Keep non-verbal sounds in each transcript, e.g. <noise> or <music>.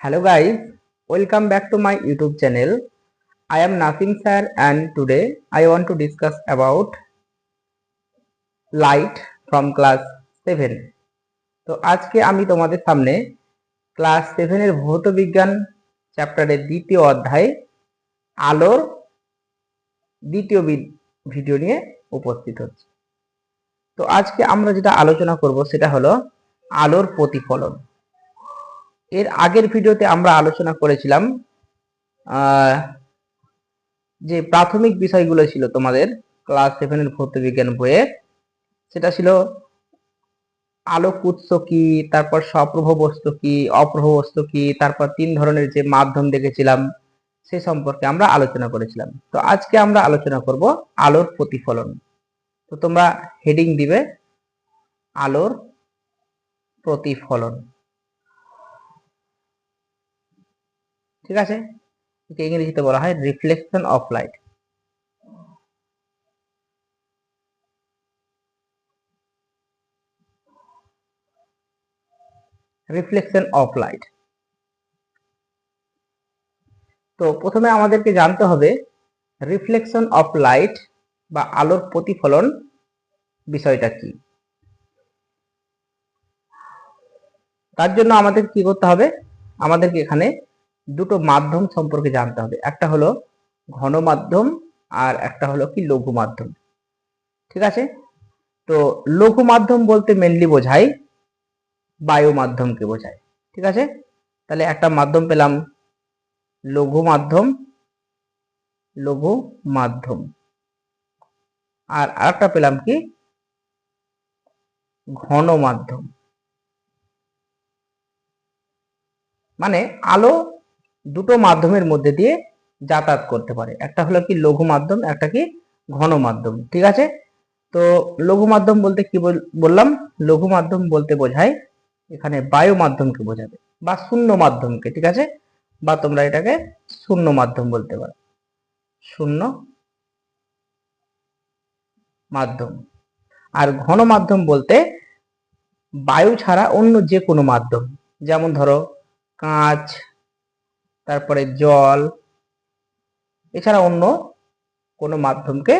Hello guys, welcome back to my YouTube channel. I am Nasim sir and today I want to discuss about light from class 7. তো আজকে আমি তোমাদের সামনে class সেভেনের ভৌত বিজ্ঞান চ্যাপ্টারের দ্বিতীয় অধ্যায় আলোর দ্বিতীয় ভিডিও নিয়ে উপস্থিত হচ্ছে তো আজকে আমরা যেটা আলোচনা করব সেটা হলো আলোর প্রতিফলন এর আগের ভিডিওতে আমরা আলোচনা করেছিলাম যে প্রাথমিক বিষয়গুলো ছিল তোমাদের ক্লাস সেভেনের ভৌত বিজ্ঞান বইয়ে। সেটা ছিল আলোক উৎস কি, তারপর স্বপ্রভ বস্তু কি অপ্রভ বস্তু কি, তারপর তিন ধরনের যে মাধ্যম দেখেছিলাম, সে সম্পর্কে আমরা আলোচনা করেছিলাম। তো আজকে আমরা আলোচনা করব আলোর প্রতিফলন। তো তোমরা হেডিং দিবে, আলোর প্রতিফলন। ঠিক আছে? একে ইংরেজিতে বলা হয় reflection of light reflection of light তো প্রথমে আমাদেরকে জানতে হবে রিফ্লেকশন অফ লাইট বা আলোর প্রতিফলন বিষয়টা কি? তার জন্য আমাদের কি করতে হবে? আমাদেরকে এখানে দুটো মাধ্যম সম্পর্কে জানতে হবে। একটা হলো ঘন মাধ্যম আর একটা হলো কি লঘু মাধ্যম। ঠিক আছে? তো লঘু মাধ্যম বলতে মেনলি বোঝায় বায়ু মাধ্যমকে বোঝায়। ঠিক আছে? তাহলে একটা মাধ্যম পেলাম, লঘু মাধ্যম লঘু মাধ্যম। আর আরেকটা পেলাম কি? ঘন মাধ্যম। মানে আলো দুটো মাধ্যমের মধ্যে দিয়ে যাতায়াত করতে পারে। একটা হলো কি লঘু মাধ্যম, একটা কি ঘন মাধ্যম, ঠিক আছে? তো লঘু মাধ্যম বলতে কি বল- বললাম? লঘু মাধ্যম বলতে বোঝায় এখানে বায়ু মাধ্যমকে বোঝাবে বা শূন্য মাধ্যমকে, ঠিক আছে? বা তোমরা এটাকে শূন্য মাধ্যম বলতে পারো। শূন্য মাধ্যম। আর ঘন মাধ্যম বলতে বায়ু ছাড়া অন্য যে কোনো মাধ্যম, যেমন ধরো কাঁচ তারপরে জল, এছাড়া অন্য কোনো মাধ্যমকে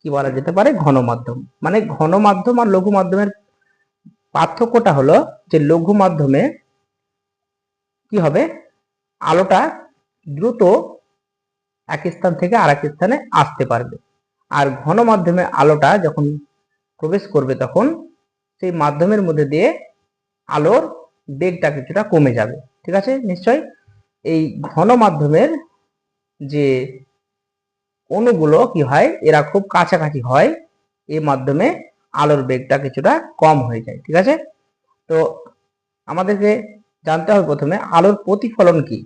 কি বলা যেতে পারে? ঘন মাধ্যম। মানে ঘন মাধ্যম আর লঘু মাধ্যমের পার্থক্যটা হলো যে লঘু মাধ্যমে কি হবে? আলোটা দ্রুত এক স্থান থেকে আরেক স্থানে আসতে পারবে। আর ঘন মাধ্যমে আলোটা যখন প্রবেশ করবে তখন সেই মাধ্যমের মধ্যে দিয়ে আলোর বেগটা কিছুটা কমে যাবে। ঠিক আছে? নিশ্চয় এই ঘন মাধ্যমের যে অণুগুলো কি হয়, এরা খুব কাছাকাছি হয় এই মাধ্যমে আলোর বেগটা কিছুটা কম হয়ে যায়, ঠিক আছে? তো আমাদেরকে জানতে হবে প্রথমে আলোর প্রতিফলন কি?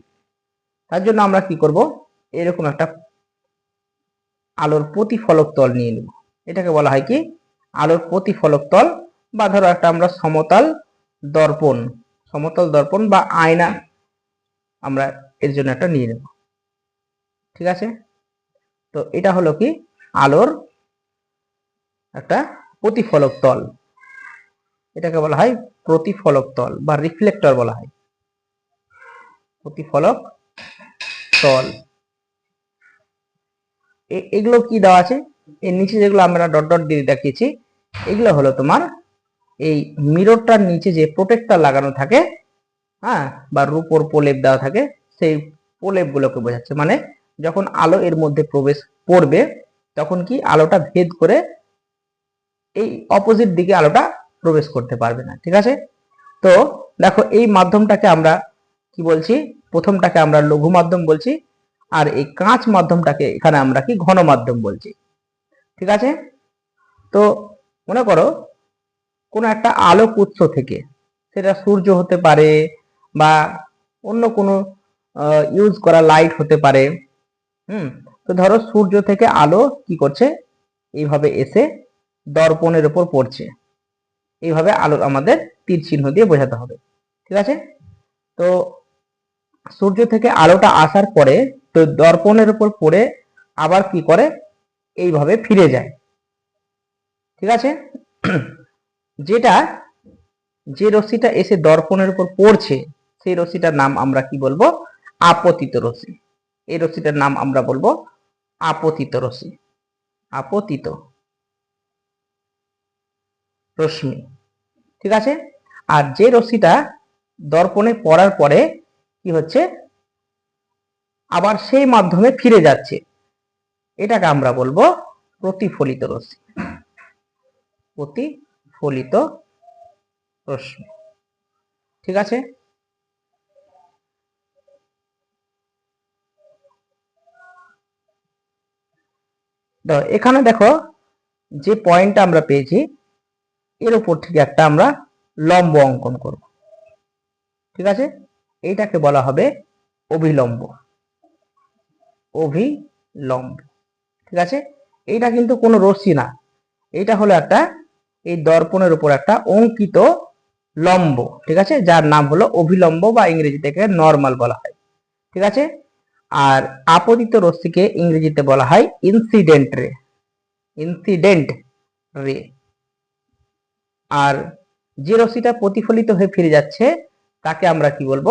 তার জন্য আমরা কি করব? এরকম একটা আলোর প্রতিফলক তল নিয়ে নেব। এটাকে বলা হয় কি? আলোর প্রতিফলক তল বা ধরো একটা আমরা সমতল দর্পণ সমতল দর্পণ বা আয়না আমরা এর জন্য একটা নিয়ে নেব। ঠিক আছে? তো এটা হলো কি? আলোর একটা প্রতিফলক তল। এটাকে বলা হয় প্রতিফলক তল বা রিফ্লেক্টর বলা হয়। প্রতিফলক তল। এগুলো কি দেওয়া আছে? এর নিচে যেগুলো আমরা ডট ডট দিয়ে দেখিয়েছি, এগুলো হলো তোমার এই মিররটার নিচে যে প্রোটেক্টর লাগানো থাকে হ্যাঁ বা রূপোর প্রলেপ দেওয়া থাকে, সেই প্রলেপ গুলোকে বোঝাচ্ছে। মানে যখন আলো এর মধ্যে প্রবেশ করবে, তখন কি আলোটা ভেদ করে এই অপোজিট দিকে আলোটা প্রবেশ করতে পারবে না, ঠিক আছে? তো দেখো, এই মাধ্যমটাকে আমরা কি বলছি? প্রথমটাকে আমরা লঘু মাধ্যম বলছি, আর এই কাঁচ মাধ্যমটাকে এখানে আমরা কি ঘন মাধ্যম বলছি, ঠিক আছে? তো মনে করো, কোনো একটা আলোক উৎস থেকে, সেটা সূর্য হতে পারে বা অন্য কোনো ইউজ করা লাইট হতে পারে। হুম? তো ধরো সূর্য থেকে আলো কি করছে? এইভাবে এসে দর্পণের উপর পড়ছে। এইভাবে আলো আমাদের তীর চিহ্ন দিয়ে বোঝাতে হবে। ঠিক আছে? তো সূর্য থেকে আলোটা আসার পরে তো দর্পণের উপর পড়ে আবার কি করে? এইভাবে ফিরে যায়। ঠিক আছে? <clears throat> যেটা যে রশ্মিটা এসে দর্পণের উপর পড়ছে সেই রশ্মিটার নাম আমরা কি বলব? আপতিত রশ্মি এই রশ্মিটার নাম আমরা বলব আপতিত রশ্মি আপতিত রশ্মি। ঠিক আছে? আর যে রশ্মিটা দর্পণে পড়ার পরে কি হচ্ছে? আবার সেই মাধ্যমে ফিরে যাচ্ছে। এটাকে আমরা বলব প্রতিফলিত রশ্মি। প্রতিফলিত রশ্মি। ঠিক আছে? এখানে দেখো যে পয়েন্টটা আমরা পেয়েছি, এর উপর থেকে একটা আমরা লম্ব অঙ্কন করব। ঠিক আছে? এইটাকে বলা হবে অভিলম্ব। অভিলম্ব। ঠিক আছে? এইটা কিন্তু কোনো রশ্মি না। এইটা হলো একটা, এই দর্পণের উপর একটা অঙ্কিত লম্ব। ঠিক আছে? যার নাম হলো অভিলম্ব বা ইংরেজি থেকে নর্মাল বলা হয়। ঠিক আছে? আর আপতিত রশ্মিকে ইংরেজিতে বলা হয় ইনসিডেন্ট রে ইনসিডেন্ট রে আর যে রশ্মিটা প্রতিফলিত হয়ে ফিরে যাচ্ছে, তাকে আমরা কি বলব?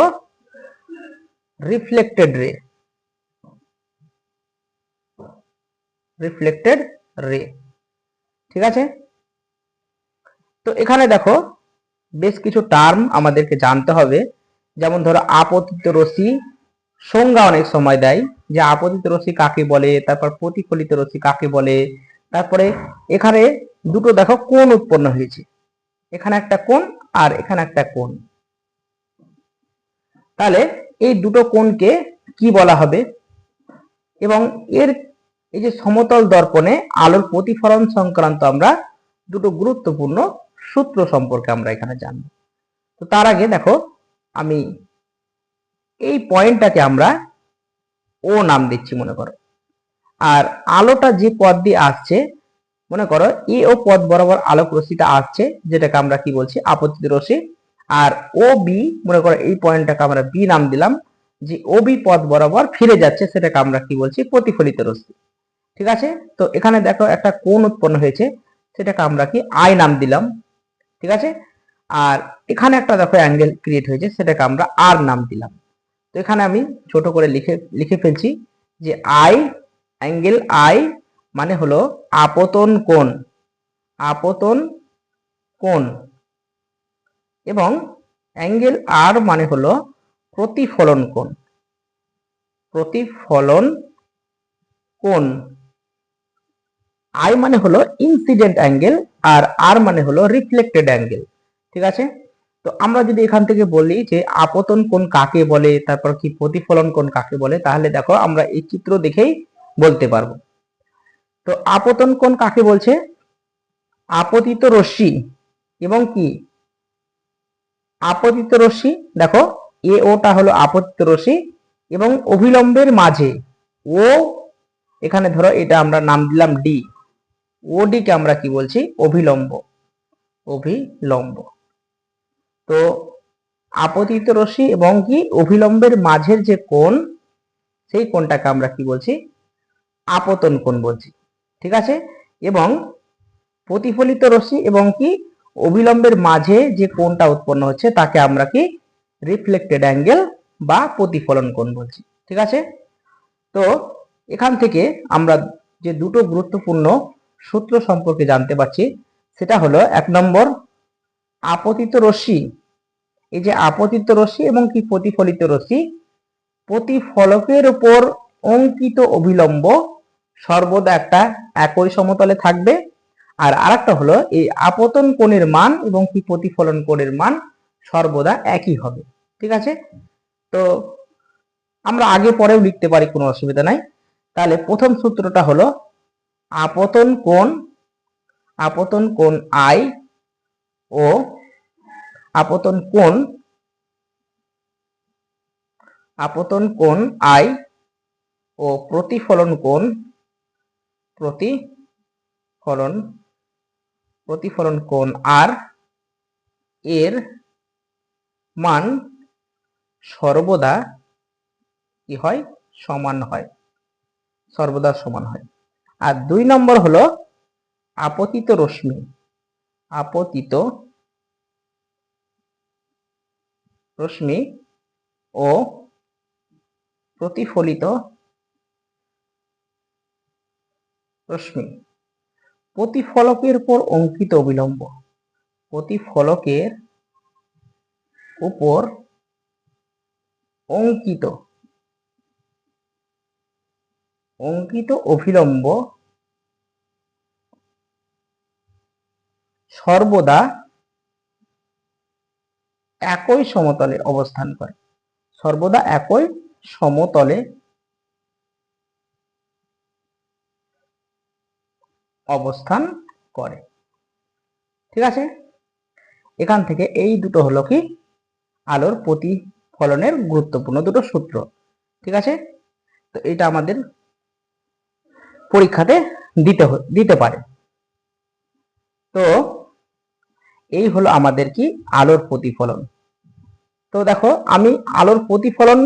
রিফ্লেক্টেড রে রিফ্লেক্টেড রে ঠিক আছে? তো এখানে দেখো, বেশ কিছু টার্ম আমাদেরকে জানতে হবে। যেমন ধরো আপতিত রশ্মি সংজ্ঞা অনেক সময় দেয়, যে আপতিত রশ্মি কাকে বলে, তারপর প্রতিফলিত রশ্মি কাকে বলে, তারপরে এখানে দুটো দেখো কোন উৎপন্ন হয়েছে। এখানে একটা কোণ আর এখানে একটা কোন তাহলে এই দুটো কোণকে কি বলা হবে? এবং এর এই যে সমতল দর্পণে আলোর প্রতিফলন সংক্রান্ত আমরা দুটো গুরুত্বপূর্ণ সূত্র সম্পর্কে আমরা এখানে জানব। তো তার আগে দেখো, আমি এই পয়েন্টটাকে আমরা ও নাম দিচ্ছি, মনে করো। আর আলোটা যে পথ দিয়ে আসছে, মনে করো এ ও পথ বরাবর আলোক রশ্মিটা আসছে, যেটাকে আমরা কি বলছি? আপতিত রশ্মি। আর ও বি মনে করো, এই পয়েন্টটাকে আমরা বি নাম দিলাম, যে ও বি পথ বরাবর ফিরে যাচ্ছে, সেটাকে আমরা কি বলছি? প্রতিফলিত রশ্মি। ঠিক আছে? তো এখানে দেখো, একটা কোণ উৎপন্ন হয়েছে, সেটাকে আমরা কি আই নাম দিলাম। ঠিক আছে? আর এখানে একটা দেখো, অ্যাঙ্গেল ক্রিয়েট হয়েছে, সেটাকে আমরা আর নাম দিলাম। তো এখানে আমি ছোট করে লিখে লিখে ফেলছি যে আই অ্যাঙ্গেল আই মানে হলো আপতন কোণ আপতন কোণ এবং অ্যাঙ্গেল আর মানে হলো প্রতিফলন কোণ প্রতিফলন কোণ। আই মানে হলো ইনসিডেন্ট অ্যাঙ্গেল আর আর মানে হলো রিফ্লেক্টেড অ্যাঙ্গেল ঠিক আছে? তো আমরা যদি এখান থেকে বলি যে আপতন কোন কাকে বলে, তারপর কি প্রতিফলন কোন কাকে বলে, তাহলে দেখো আমরা এই চিত্র দেখেই বলতে পারব। তো আপতন কোন কাকে বলছে? আপতিত রশ্মি এবং কি? আপতিত রশ্মি, দেখো এ ওটা হলো আপতিত রশ্মি এবং অভিলম্বের মাঝে, ও, এখানে ধরো এটা আমরা নাম দিলাম ডি ওডি কে আমরা কি বলছি? অভিলম্ব অভিলম্ব। তো আপতিত রশ্মি এবং কি অভিলম্বের মাঝের যে কোণ, সেই কোণটাকে আমরা কি বলছি? আপতন কোণ বলছি। ঠিক আছে? এবং প্রতিফলিত রশ্মি এবং কি অবিলম্বের মাঝে যে কোণটা উৎপন্ন হচ্ছে, তাকে আমরা কি রিফ্লেক্টেড অ্যাঙ্গেল বা প্রতিফলন কোণ বলছি। ঠিক আছে? তো এখান থেকে আমরা যে দুটো গুরুত্বপূর্ণ সূত্র সম্পর্কে জানতে পারছি, সেটা হলো এক নম্বর আপতিত রশ্মি। এই যে আপতিত রশ্মি এবং কি প্রতিফলিত রশ্মি? প্রতিফলকের উপর অঙ্কিত অবিলম্ব সর্বদা একটা একই সমতলে থাকবে। আর আরেকটা হলো, এই আপতন কোণের মান এবং কি প্রতিফলন কোণের মান সর্বদা একই হবে। ঠিক আছে? তো আমরা আগে পরেও লিখতে পারি, কোনো অসুবিধা নাই। তাহলে প্রথম সূত্রটা হলো, আপতন কোণ আপতন কোণ আই ও আপতন কোণ আপতন কোণ আই ও প্রতিফলন কোণ, প্রতিফলন প্রতিফলন কোণ আর এর মান সর্বদা কি হয়? সমান হয়। সর্বদা সমান হয়। আর দুই নম্বর হলো, আপতিত রশ্মি। আপতিত রশ্মি ও প্রতিফলিত রশ্মি প্রতিফলকের উপর অঙ্কিত অবিলম্ব। প্রতিফলকের উপর অঙ্কিত অঙ্কিত অভিলম্ব সর্বদা একই সমতলে অবস্থান করে। সর্বদা একই সমতলে অবস্থান করে। ঠিক আছে? এখান থেকে এই দুটো হলো কি? আলোর প্রতিফলনের গুরুত্বপূর্ণ দুটো সূত্র। ঠিক আছে? তো এটা আমাদের পরীক্ষাতে দিতে দিতে পারে। তো এই হলো আমাদের কি আলোর প্রতিফলন। তো দেখো, আমি আলোর প্রতিফলন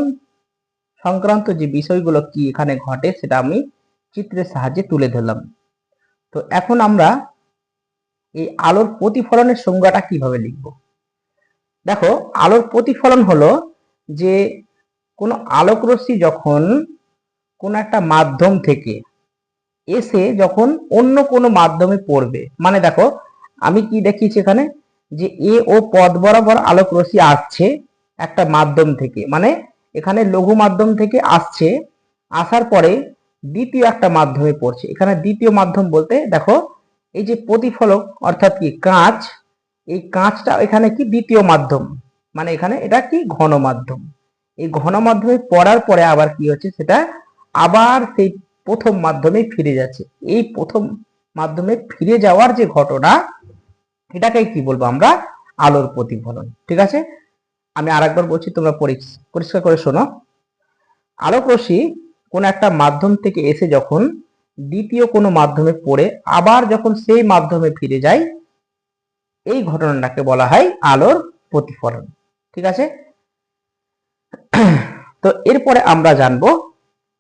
সংক্রান্ত যে বিষয়গুলো কি এখানে ঘটে সেটা আমি চিত্রের সাহায্যে তুলে ধরলাম। তো এখন আমরা এই আলোর প্রতিফলনের সংজ্ঞাটা কীভাবে লিখব? দেখো, আলোর প্রতিফলন হলো যে কোনো আলোক রশ্মি যখন কোনো একটা মাধ্যম থেকে এসে যখন অন্য কোনো মাধ্যমে পড়বে মানে দেখো আমি কি দেখিয়েছি এখানে? যে এ ও পদ বরাবর আলোক রশ্মি আসছে একটা মাধ্যম থেকে। মানে এখানে লঘু মাধ্যম থেকে আসছে, আসার পরে দ্বিতীয় একটা মাধ্যমে পড়ছে। এখানে দ্বিতীয় মাধ্যম বলতে, দেখো, এই যে প্রতিফলক, অর্থাৎ কি কাঁচ, এই কাঁচটা এখানে কি দ্বিতীয় মাধ্যম? মানে এখানে এটা কি ঘন মাধ্যম? এই ঘন মাধ্যমে পড়ার পরে আবার কি হচ্ছে? সেটা আবার সেই প্রথম মাধ্যমে ফিরে যাচ্ছে। এই প্রথম মাধ্যমে ফিরে যাওয়ার যে ঘটনা এটাকে কি বলব আমরা? আলোর প্রতিফলন। ঠিক আছে? আমি আরেকবার বলছি, তোমরা পরিষ্কার করে শোনো। আলোক রশ্মি কোন একটা মাধ্যম থেকে এসে যখন দ্বিতীয় কোনো মাধ্যমে পড়ে, আবার যখন সেই মাধ্যমে ফিরে যায়, এই ঘটনাটাকে বলা হয় আলোর প্রতিফলন। ঠিক আছে? তো এরপরে আমরা জানব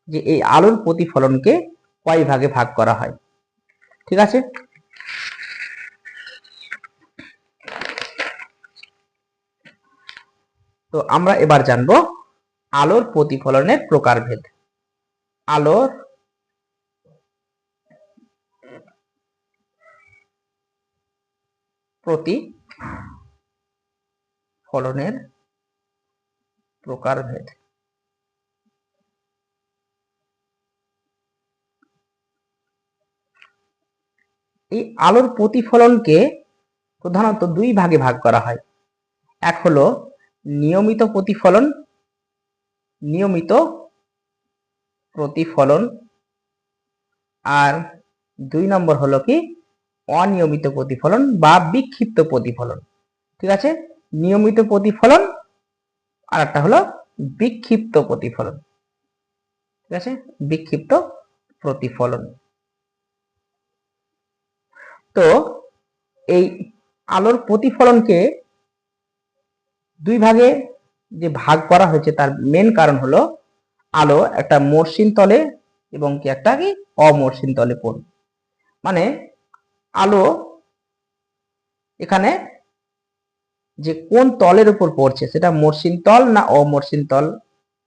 যে এই আলোর প্রতিফলনকে কয় ভাগে ভাগ করা হয়। ঠিক আছে? তো আমরা এবার জানব আলোর প্রতিফলনের প্রকারভেদ। আলোর প্রতিফলনের প্রকারভেদ। এই আলোর প্রতিফলনকে প্রধানত দুই ভাগে ভাগ করা হয়। এক হলো নিয়মিত প্রতিফলন নিয়মিত প্রতিফলন, আর দুই নম্বর হলো কি? অনিয়মিত প্রতিফলন বা বিক্ষিপ্ত প্রতিফলন। ঠিক আছে? নিয়মিত প্রতিফলন আর একটা হলো বিক্ষিপ্ত প্রতিফলন। ঠিক আছে? বিক্ষিপ্ত প্রতিফলন। তো এই আলোর প্রতিফলনকে দুই ভাগে যে ভাগ করা হয়েছে, তার মেন কারণ হলো আলো একটা মসৃণ তলে এবং কি একটা কি অমসৃণ তলে পড়বে মানে আলো এখানে যে কোন তলের উপর পড়ছে, সেটা মসৃণ তল না অমসৃণ তল,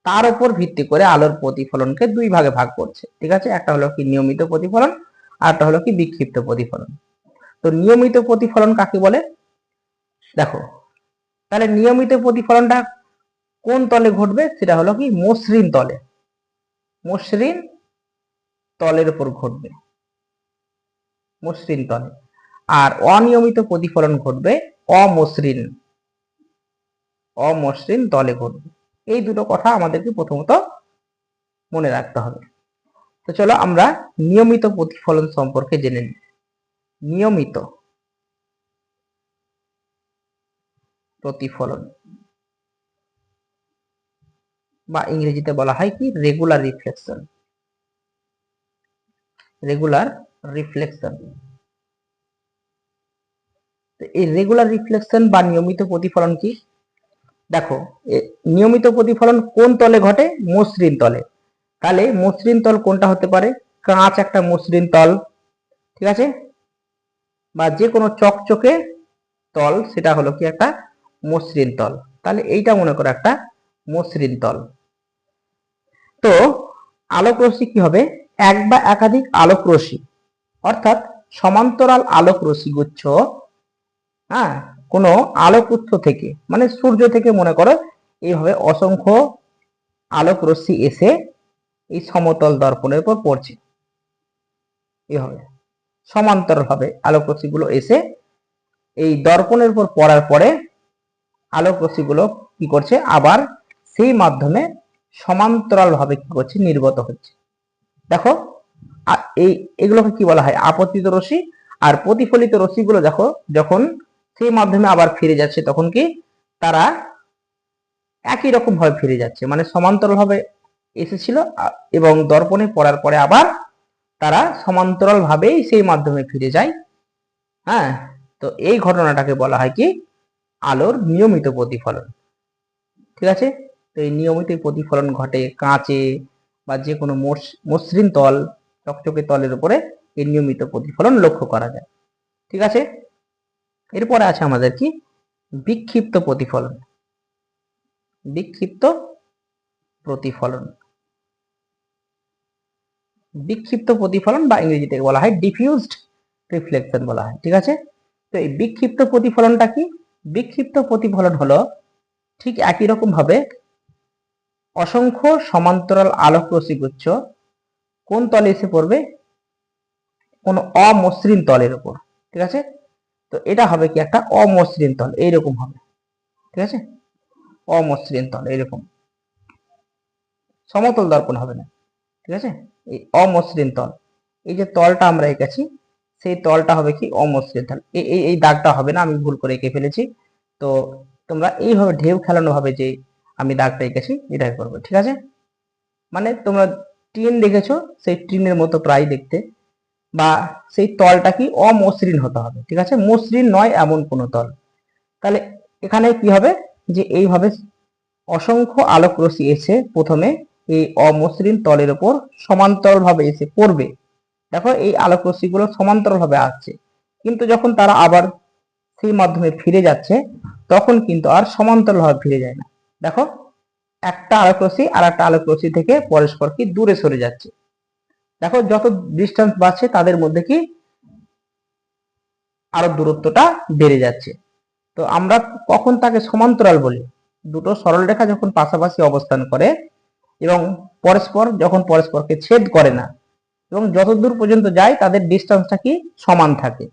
তার উপর ভিত্তি করে আলোর প্রতিফলনকে দুই ভাগে ভাগ করছে। ঠিক আছে? একটা হলো কি নিয়মিত প্রতিফলন, আর একটা হলো কি বিক্ষিপ্ত প্রতিফলন। তো নিয়মিত প্রতিফলন কাকে বলে? দেখো তাহলে নিয়মিত প্রতিফলনটা কোন তলে ঘটবে? সেটা হলো কি? মসৃণ তলে। মসৃণ তলের উপর ঘটবে। মসৃণ তলে। আর অনিয়মিত প্রতিফলন ঘটবে অমসৃণ। অমসৃণ তলে ঘটবে। এই দুটো কথা আমাদেরকে প্রথমত মনে রাখতে হবে। তো চলো আমরা নিয়মিত প্রতিফলন সম্পর্কে জেনে নিই। নিয়মিত প্রতিফলন। বা ইংরেজিতে বলা হয় কি? রেগুলার রিফ্লেকশন রেগুলার রিফ্লেকশন এই রেগুলার রিফ্লেকশন বা নিয়মিত প্রতিফলন কি? দেখো নিয়মিত প্রতিফলন কোন তলে ঘটে? মসৃণ তলে। তাহলে মসৃণ তল কোনটা হতে পারে? কাঁচ একটা মসৃণ তল। ঠিক আছে? বা যে কোনো চকচকে তল, সেটা হলো কি একটা মসৃণ তল। তাহলে এইটা মনে করো একটা মসৃণ তল। তো আলোক রশ্মি কি হবে? এক বা একাধিক আলোক রশ্মি। অর্থাৎ সমান্তরাল আলোক রশ্মি গুচ্ছ হ্যাঁ কোনো আলোক উৎস থেকে মানে সূর্য থেকে মনে করো এইভাবে অসংখ্য আলোক রশ্মি এসে এই সমতল দর্পণের উপর পড়ছে। এভাবে সমান্তরাল ভাবে আলোক রশ্মিগুলো এসে এই দর্পণের উপর পড়ার পরে আলোক রশ্মিগুলো কি করছে? আবার সেই মাধ্যমে সমান্তরাল ভাবে কি করছে? নির্গত হচ্ছে। দেখো এই, এগুলোকে কি বলা হয়? আপতিত রশ্মি। আর প্রতিফলিত রশ্মিগুলো দেখো, যখন সেই মাধ্যমে আবার ফিরে যাচ্ছে, তখন কি? তারা একই রকম ভাবে ফিরে যাচ্ছে। মানে সমান্তরাল ভাবে এসেছিল এবং দর্পণে পড়ার পরে আবার তারা সমান্তরাল ভাবেই সেই মাধ্যমে ফিরে যায়। হ্যাঁ তো এই ঘটনাটাকে বলা হয় কি? আলোর নিয়মিত প্রতিফলন। ঠিক আছে? তো এই নিয়মিত প্রতিফলন ঘটে কাঁচে বা যে কোনো মস- মসৃণ তল, চকচকে তলের উপরে এই নিয়মিত প্রতিফলন লক্ষ্য করা যায়। ঠিক আছে? এরপরে আছে আমাদের কি? বিক্ষিপ্ত প্রতিফলন। বিক্ষিপ্ত প্রতিফলন। বিক্ষিপ্ত প্রতিফলন বা ইংরেজিতে বলা হয় ডিফিউজড রিফ্লেকশন বলা হয়। ঠিক আছে? তো এই বিক্ষিপ্ত প্রতিফলনটা কি? বিক্ষিপ্ত প্রতিফলন হলো ঠিক একই রকম ভাবে অসংখ্য সমান্তরাল আলোক রশ্মিগুচ্ছ কোন তলে এসে পড়বে? কোন অমসৃণ তলের উপর, ঠিক আছে? তো এটা হবে কি একটা অমসৃণ তল, এইরকম হবে, ঠিক আছে? অমসৃণ তল, এইরকম। সমতল দর্পণ হবে না, ঠিক আছে? এই অমসৃণ তল, এই যে তলটা আমরা এঁকেছি সেই তলটা হবে কি অমসৃণ তল এই এই- দাগটা হবে না, আমি ভুল করে এঁকে ফেলেছি। তো তোমরা এইভাবে ঢেউ খেলানো ভাবে যে আমি দাগটা এঁকেছি, এটাই করবে, ঠিক আছে? মানে তোমরা ট্রেন দেখেছ, সেই ট্রেনের মতো প্রায় দেখতে। বা সেই তলটা কি অমসৃণ হতে হবে, ঠিক আছে? মসৃণ নয়, এমন কোনো তল। তাহলে এখানে কি হবে? যে এইভাবে অসংখ্য আলোক রশ্মি এসে প্রথমে এই অমসৃণ তলের উপর সমান্তরাল ভাবে এসে পড়বে। দেখো এই আলোক রশ্মিগুলো সমান্তরাল ভাবে আসছে। কিন্তু যখন তারা আবার সেই মাধ্যমে ফিরে যাচ্ছে, তখন কিন্তু আর সমান্তরাল ভাবে ফিরে যায় না। দেখো, একটা আলোক রশ্মি আর একটা আলোক রশ্মি থেকে পরস্পর কি দূরে সরে যাচ্ছে। দেখো, যত ডিস্টেন্স বাড়ছে, তাদের মধ্যে কি আরও দূরত্বটা বেড়ে যাচ্ছে। তো আমরা কখন তাকে সমান্তরাল বলি? দুটো সরলরেখা যখন পাশাপাশি অবস্থান করে এবং পরস্পর, যখন পরস্পরকে ছেদ করে না এবং যত দূর পর্যন্ত যায়, তাদের ডিস্টেন্সটা কি? সমান থাকে।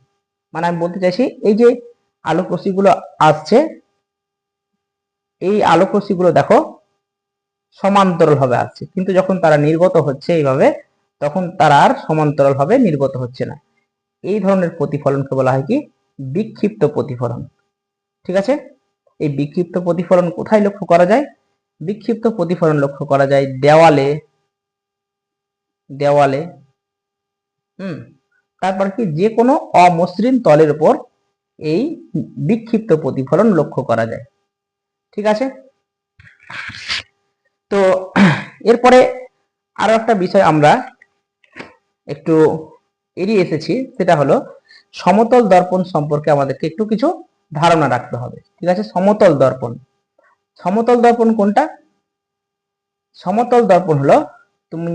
মানে আমি বলতে চাইছি, এই যে আলোক রশ্মিগুলো আসছে, এই আলোক রশ্মিগুলো দেখো সমান্তরাল ভাবে আসছে। কিন্তু যখন তারা নির্গত হচ্ছে এইভাবে, তখন তারা আর সমান্তরাল ভাবে নির্গত হচ্ছে না। এই ধরনের প্রতিফলনকে বলা হয় কি? বিক্ষিপ্ত প্রতিফলন। ঠিক আছে? এই বিক্ষিপ্ত প্রতিফলন কোথায় লক্ষ্য করা যায়? বিক্ষিপ্ত প্রতিফলন লক্ষ্য করা যায় দেওয়ালে। দেওয়ালে হুম, তারপর কি যে কোনো অমসৃণ তলের উপর এই বিক্ষিপ্ত প্রতিফলন লক্ষ্য করা যায়। ঠিক আছে? তো এরপরে আরও একটা বিষয় আমরা একটু এড়িয়ে এসেছি, সেটা হলো সমতল দর্পণ সম্পর্কে আমাদেরকে একটু কিছু ধারণা রাখতে হবে। ঠিক আছে? সমতল দর্পণ। সমতল দর্পণ কোনটা? সমতল দর্পণ হলো তুমি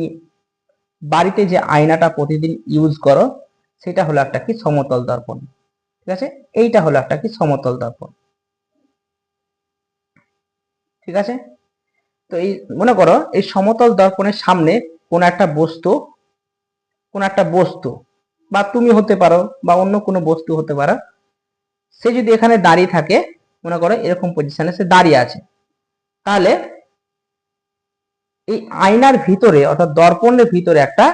বাড়িতে যে আয়নাটা প্রতিদিন ইউজ করো, সেটা হলো একটা কি সমতল দর্পণ। ঠিক আছে? এইটা হলো একটা কি সমতল দর্পণ। ঠিক আছে? তো এই, মনে করো, এই সমতল দর্পণের সামনে কোন একটা বস্তু, কোন একটা বস্তু, বা তুমি হতে পারো, বা অন্য কোনো বস্তু হতে পারো, সে যদি এখানে দাঁড়িয়ে থাকে, মনে করো এরকম পজিশনে সে দাঁড়িয়ে আছে, তাহলে এই আয়নার ভিতরে অর্থাৎ দর্পণের ভিতরে একটা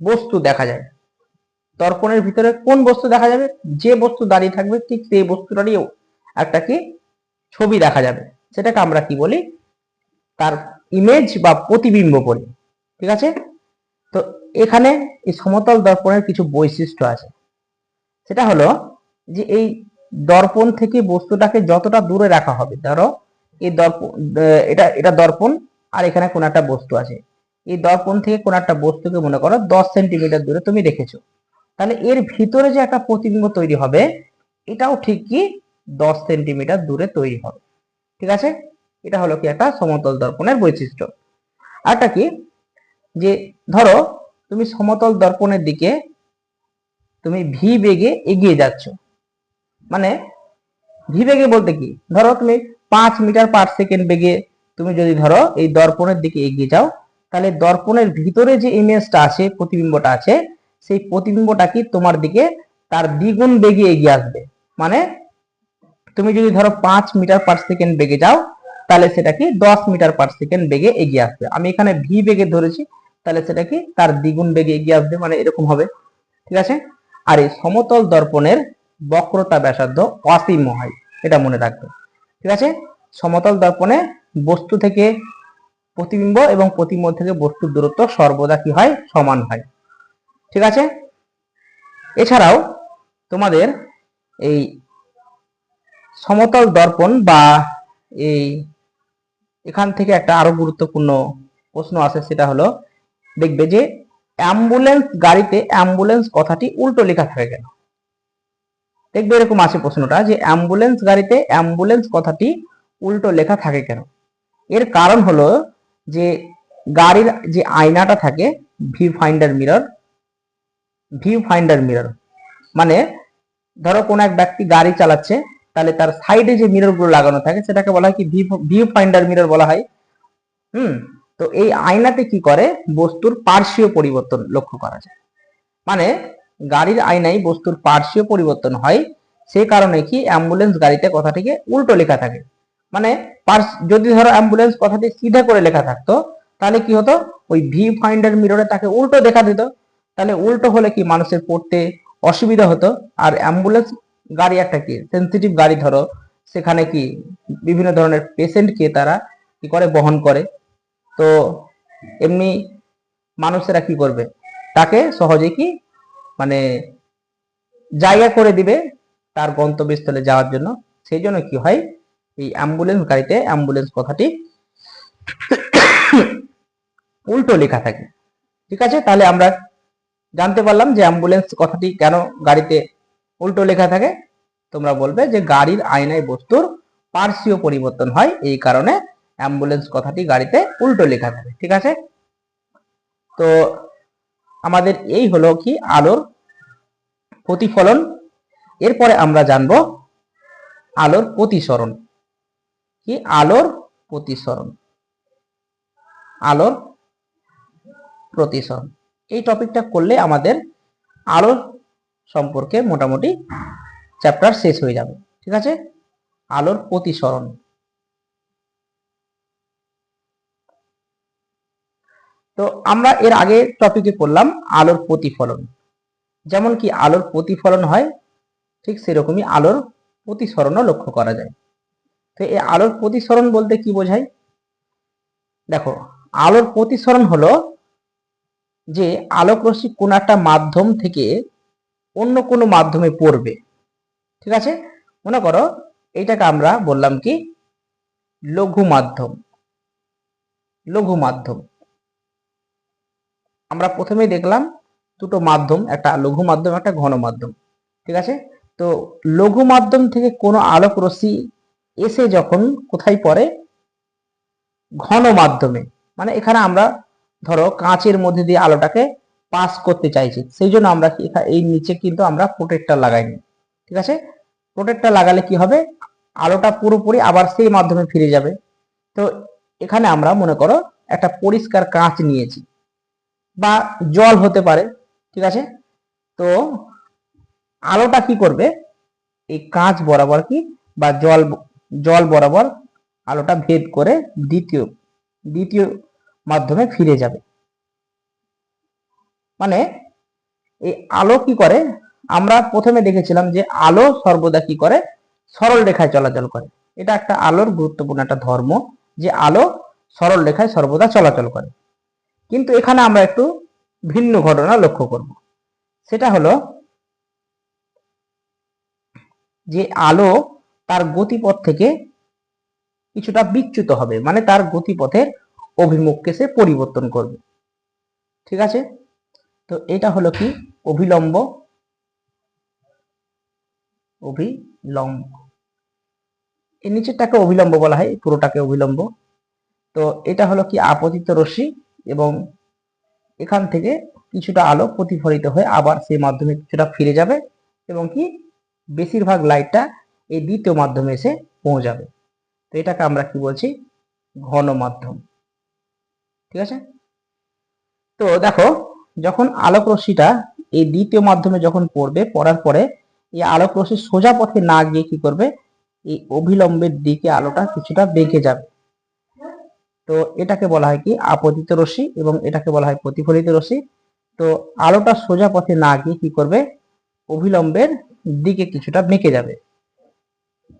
বস্তু দেখা যায়। দর্পণের ভিতরে কোন বস্তু দেখা যাবে? যে বস্তু দাঁড়িয়ে থাকবে ঠিক সেই বস্তুটারই একটা কি ছবি দেখা যাবে। সেটাকে আমরা কি বলি? তার ইমেজ বা প্রতিবিম্ব বলি। ঠিক আছে? তো এখানে এই সমতল দর্পণের কিছু বৈশিষ্ট্য আছে। সেটা হলো যে এই দর্পণ থেকে বস্তুটাকে যতটা দূরে রাখা হবে, ধরো এই দর্পণ এটা এটা দর্পণ আর এখানে কোন একটা বস্তু আছে। এই দর্পণ থেকে কোন একটা বস্তুকে মনে করো দশ সেন্টিমিটার দূরে তুমি রেখেছো। তাহলে এর ভিতরে যে একটা প্রতিবিম্ব তৈরি হবে, এটাও ঠিক কি দশ সেন্টিমিটার দূরে তৈরি হবে। ঠিক আছে? এটা হলো কি একটা সমতল দর্পণের বৈশিষ্ট্য। আরটা কি? যে ধরো তুমি সমতল দর্পণের দিকে তুমি ভি বেগে এগিয়ে যাচ্ছ। মানে ভি বেগে বলতে কি? ধরো তুমি পাঁচ মিটার পার সেকেন্ড বেগে তুমি যদি ধরো এই দর্পণের দিকে এগিয়ে যাও, তাহলে দর্পণের ভিতরে যে ইমেজটা আছে, প্রতিবিম্বটা আছে, সেই প্রতিবিম্বটা কি তোমার দিকে তার দ্বিগুণ বেগে এগিয়ে আসবে। মানে তুমি যদি ধরো পাঁচ মিটার পার সেকেন্ড বেগে যাও, তাহলে সেটা কি দশ মিটার পার সেকেন্ড বেগে এগিয়ে আসবে। আমি এখানে ভি বেগে ধরেছি, তাহলে সেটা কি তার দ্বিগুণ বেগে এগিয়ে আসবে মানে এরকম হবে। ঠিক আছে? আর এই সমতল দর্পণের বক্রতা ব্যাসার্ধ অসীম হয়, এটা মনে রাখবে। ঠিক আছে? সমতল দর্পণে বস্তু থেকে প্রতিবিম্ব এবং প্রতিবিম্ব থেকে বস্তুর দূরত্ব সর্বদা কি হয়? সমান হয়। ঠিক আছে? এছাড়াও তোমাদের এই সমতল দর্পণ বা এই এখান থেকে একটা আরও গুরুত্বপূর্ণ প্রশ্ন আসে, সেটা হলো, দেখবে যে অ্যাম্বুলেন্স গাড়িতে অ্যাম্বুলেন্স কথাটি উল্টো লেখা থাকে কেন দেখবে এরকম আছে প্রশ্নটা যে অ্যাম্বুলেন্স গাড়িতে অ্যাম্বুলেন্স কথাটি উল্টো লেখা থাকে কেন? এর কারণ হলো যে গাড়ির যে আয়নাটা থাকে view finder mirror view finder mirror মানে ধরো কোন এক ব্যক্তি গাড়ি চালাচ্ছে, তাহলে তার সাইডে যে মিররগুলো লাগানো থাকে, সেটাকে বলা হয় কি ভিউ ফাইন্ডার মিরর বলা হয়। হুম, তো এই আয়নাতে কি করে? বস্তুর পার্শ্বীয় পরিবর্তন লক্ষ্য করা যায়। মানে গাড়ির আয়নায় বস্তুর পার্শ্বীয় পরিবর্তন হয় সেই কারণে কি? অ্যাম্বুলেন্স গাড়িতে কথাটিকে উল্টো লেখা থাকে। মানে যদি ধরো অ্যাম্বুলেন্স কথাটি সিধা করে লেখা থাকতো, তাহলে কি হতো? ওই ভি ফাইন্ডার মিররে তাকে উল্টো দেখা দিত। তাহলে উল্টো হলে কি মানুষের পড়তে অসুবিধা হতো? আর অ্যাম্বুলেন্স গাড়ি একটা কি? সেন্সিটিভ গাড়ি ধরো, সেখানে কি বিভিন্ন ধরনের পেশেন্টকে তারা কি করে? বহন করে। তো এমনি মানুষেরা কি করবে? তাকে সহজে কি মানে জায়গা করে দিবে তার গন্তব্যস্থলে যাওয়ার জন্য। সেই জন্য কি হয়? এই অ্যাম্বুলেন্স গাড়িতে অ্যাম্বুলেন্স কথাটি উল্টো লেখা থাকে। ঠিক আছে? তাহলে আমরা জানতে পারলাম যে অ্যাম্বুলেন্স কথাটি কেন গাড়িতে উল্টো লেখা থাকে। তোমরা বলবে যে গাড়ির আয়নায় বস্তুর পার্শ্বীয় পরিবর্তন হয়, এই কারণে অ্যাম্বুলেন্স কথাটি গাড়িতে উল্টো লেখা থাকে। ঠিক আছে? তো আমাদের এই হলো কি আলোর প্রতিফলন। এরপরে আমরা জানব আলোর প্রতিসরণ। কি? আলোর প্রতিসরণ। আলোর প্রতিসরণ। এই টপিকটা করলে আমাদের আলোর সম্পর্কে মোটামুটি চ্যাপ্টার শেষ হয়ে যাবে। ঠিক আছে? আলোর প্রতিসরণ। তো আমরা এর আগে টপিকে পড়লাম আলোর প্রতিফলন। যেমন কি আলোর প্রতিফলন হয়, ঠিক সেরকমই আলোর প্রতিসরণও লক্ষ্য করা যায়। তো এই আলোর প্রতিসরণ বলতে কি বোঝায়? দেখো, আলোর প্রতিসরণ হলো যে আলোক রশ্মি কোন একটা মাধ্যম থেকে অন্য কোনো মাধ্যমে পড়বে। ঠিক আছে? মনে করো এইটাকে আমরা বললাম কি? লঘু মাধ্যম লঘু মাধ্যম আমরা প্রথমে দেখলাম দুটো মাধ্যম, একটা লঘু মাধ্যম একটা ঘন মাধ্যম ঠিক আছে? তো লঘু মাধ্যম থেকে কোনো আলোক রশ্মি এসে যখন কোথায় পড়ে? ঘন মাধ্যমে। মানে এখানে আমরা ধরো কাঁচের মধ্যে দিয়ে আলোটাকে পাস করতে চাইছি। সেই জন্য আমরা এই নিচে কিন্তু আমরা প্রোটেক্টর লাগাইনি। ঠিক আছে? প্রোটেক্টর লাগালে কি হবে? আলোটা পুরোপুরি আবার সেই মাধ্যমে ফিরে যাবে। তো এখানে আমরা মনে করো একটা পরিষ্কার কাঁচ নিয়েছি। বা জল হতে পারে। ঠিক আছে? তো আলোটা কি করবে? এই কাঁচ বরাবর কি? বা জল জল বরাবর আলোটা ভেদ করে দ্বিতীয় দ্বিতীয় মাধ্যমে ফিরে যাবে। মানে এই আলো কি করে? আমরা প্রথমে দেখেছিলাম যে আলো সর্বদা কি করে? সরল রেখায় চলাচল করে। এটা একটা আলোর গুরুত্বপূর্ণ একটা ধর্ম যে আলো সরল রেখায় সর্বদা চলাচল করে। কিন্তু এখানে আমরা একটু ভিন্ন ঘটনা লক্ষ্য করব। সেটা হলো যে আলো তার গতিপথ থেকে কিছুটা বিচ্যুত হবে। মানে তার গতিপথের অভিমুখকে সে পরিবর্তন করবে। ঠিক আছে? তো এটা হলো কি? অভিলম্ব। অভিলম্ব। এই নিচেরটাকে অভিলম্ব বলা হয়, পুরোটাকে অভিলম্ব। তো এটা হলো কি? আপতিত রশ্মি এবং এখান থেকে কিছুটা আলো প্রতিফলিত হয়ে আবার সেই মাধ্যমে কিছুটা ফিরে যাবে এবং কি? বেশিরভাগ লাইটটা এই দ্বিতীয় মাধ্যমে এসে পৌঁছাবে। তো এটাকে আমরা কি বলছি? ঘন মাধ্যম ঠিক আছে? তো দেখো, যখন আলোক রশ্মিটা এই দ্বিতীয় মাধ্যমে যখন পড়বে, পড়ার পরে এই আলোক রশ্মি সোজা পথে না গিয়ে কি করবে? এই অভিলম্বের দিকে আলোটা কিছুটা বেঁকে যাবে। তো এটাকে বলা হয় কি? আপতিত রশ্মি এবং এটাকে বলা হয় প্রতিফলিত রশ্মি। তো আলোটা সোজা পথে না গিয়ে কি করবে? অভিলম্বের দিকে কিছুটা বেঁকে যাবে।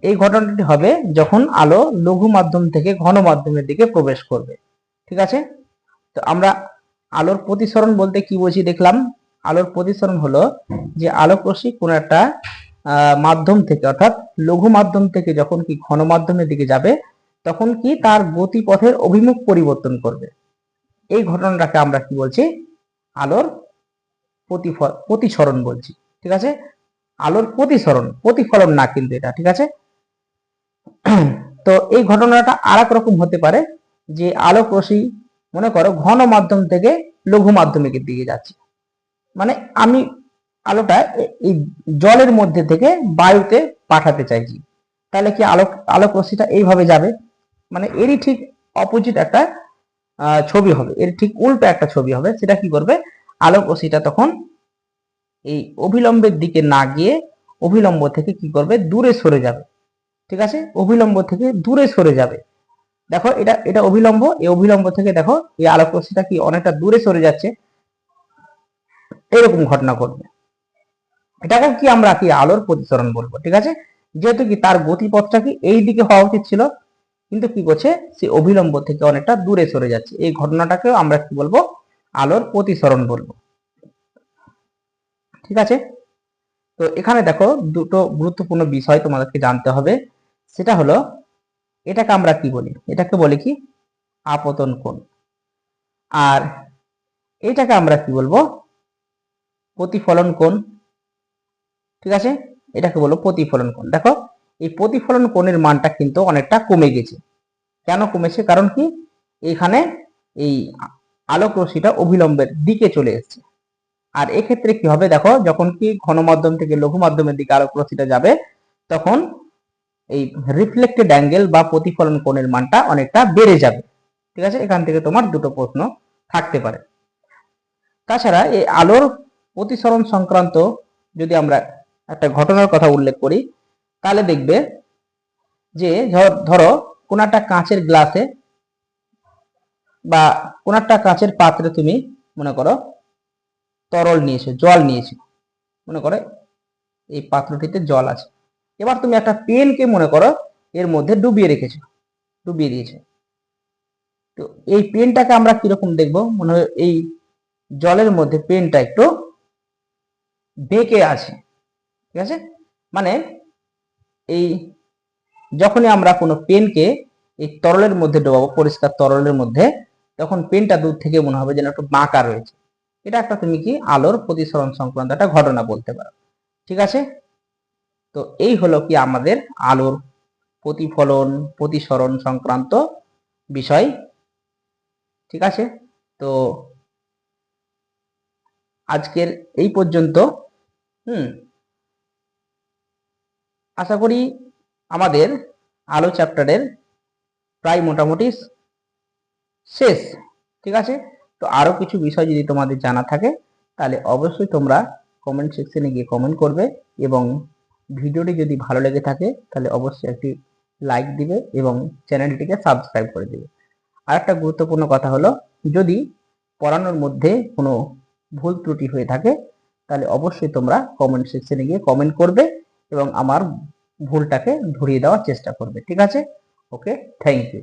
এই ঘটনাটি হবে যখন আলো লঘু মাধ্যম থেকে ঘন মাধ্যমের দিকে প্রবেশ করবে। ঠিক আছে? তো আমরা আলোর প্রতিসরণ বলতে কি বুঝি দেখলাম? আলোর প্রতিসরণ হলো যে আলোক রশ্মি কোন একটা মাধ্যম থেকে অর্থাৎ লঘু মাধ্যম থেকে যখন কি ঘন মাধ্যমের দিকে যাবে, তখন কি তার গতিপথের অভিমুখ পরিবর্তন করবে। এই ঘটনাটাকে আমরা কি বলছি? আলোর প্রতিফল, প্রতিসরণ বলছি। ঠিক আছে? আলোর প্রতিসরণ, প্রতিফলন না কিন্তু এটা, ঠিক আছে? তো এই ঘটনাটা আর রকম হতে পারে যে আলোক রশ্মি মনে করো, ঘন মাধ্যম থেকে লঘু মাধ্যমিক দিকে যাচ্ছে। মানে আমি আলোটা এই জলের মধ্যে থেকে বায়ুতে পাঠাতে চাইছি। তাহলে কি আলোক আলোক রশ্মিটা এইভাবে যাবে? মানে এরই ঠিক অপোজিট একটা ছবি হবে। এর ঠিক উল্টো একটা ছবি হবে। সেটা কি করবে? আলোক রশ্মিটা তখন এই অভিলম্বের দিকে না গিয়ে অভিলম্ব থেকে কি করবে? দূরে সরে যাবে। ঠিক আছে? অভিলম্ব থেকে দূরে সরে যাবে। দেখো, এটা এটা অভিলম্ব, এই অভিলম্ব থেকে দেখো, এই আলোক রশ্মিটা কি অনেকটা দূরে সরে যাচ্ছে। এরকম ঘটনা ঘটবে। এটাকে কি আমরা কি আলোর প্রতিসরণ বলব? ঠিক আছে? যেহেতু কি তার গতিপথটা কি এই দিকে হওয়া উচিত ছিল, কিন্তু কি করছে? সে অভিলম্ব থেকে অনেকটা দূরে সরে যাচ্ছে। এই ঘটনাটাকেও আমরা কি বলব? আলোর প্রতিসরণ বলব। ঠিক আছে? তো এখানে দেখো দুটো গুরুত্বপূর্ণ বিষয় তোমাদেরকে জানতে হবে। সেটা হলো, এটাকে আমরা কি বলি? এটাকে বলি কি? আপতন কোণ। আর এটাকে আমরা কি বলব? প্রতিফলন কোণ। ঠিক আছে? এটাকে বলব প্রতিফলন কোণ। দেখো, এই প্রতিফলন কোণের মানটা কিন্তু অনেকটা কমে গেছে। কেন কমেছে? কারণ কি? এখানে এই আলোক রশ্মিটা অবিলম্বের দিকে চলে এসেছে। আর এক্ষেত্রে কি হবে? দেখো, যখন কি ঘন মাধ্যম থেকে লঘু মাধ্যমের দিকে আলোক রশ্মিটা যাবে, তখন এই রিফ্লেক্টেড অ্যাঙ্গেল বা প্রতিফলন কোণের মানটা অনেকটা বেড়ে যাবে। ঠিক আছে? এখান থেকে তোমার দুটো প্রশ্ন থাকতে পারে। তাছাড়া এই আলোর প্রতিসরণ সংক্রান্ত যদি আমরা একটা ঘটনার কথা উল্লেখ করি, তাহলে দেখবে যে ধর- কোন একটা কাঁচের গ্লাসে বা কোন একটা কাঁচের পাত্রে তুমি মনে করো তরল নিয়েছো, জল নিয়েছো। মনে করো এই পাত্রটিতে জল আছে। এবার তুমি একটা পেনকে মনে করো, এর মধ্যে ডুবিয়ে রেখেছো, ডুবিয়ে দিয়েছ। তো এই পেনটাকে আমরা কীরকম দেখব? মনে হয় এই জলের মধ্যে পেনটা একটু বেঁকে আছে। ঠিক আছে? মানে এই যখনই আমরা কোনো পেনকে এই তরলের মধ্যে ডোবাবো, পরিষ্কার তরলের মধ্যে, তখন পেনটা দূর থেকে মনে হবে যেন একটু বাঁকা রয়েছে। এটা একটা তুমি কি আলোর প্রতিসরণ সংক্রান্ত একটা ঘটনা বলতে পারো। ঠিক আছে? তো এই হলো কি আমাদের আলোর প্রতিফলন, প্রতিসরণ সংক্রান্ত বিষয়। ঠিক আছে? তো আজকের এই পর্যন্ত, হুম? আশা করি আমাদের আলো চ্যাপ্টারের প্রায় মোটামুটি শেষ। ঠিক আছে? তো আরও কিছু বিষয় যদি তোমাদের জানা থাকে, তাহলে অবশ্যই তোমরা কমেন্ট সেকশনে গিয়ে কমেন্ট করবে এবং ভিডিওটি যদি ভালো লেগে থাকে, তাহলে অবশ্যই একটি লাইক দিবে এবং চ্যানেলটিকে সাবস্ক্রাইব করে দিবে। আর একটা গুরুত্বপূর্ণ কথা হলো, যদি পড়ানোর মধ্যে কোনো ভুল ত্রুটি হয়ে থাকে, তাহলে অবশ্যই তোমরা কমেন্ট সেকশনে গিয়ে কমেন্ট করবে এবং আমার ভুলটাকে ধরিয়ে দেওয়ার চেষ্টা করবে। ঠিক আছে? Okay thank you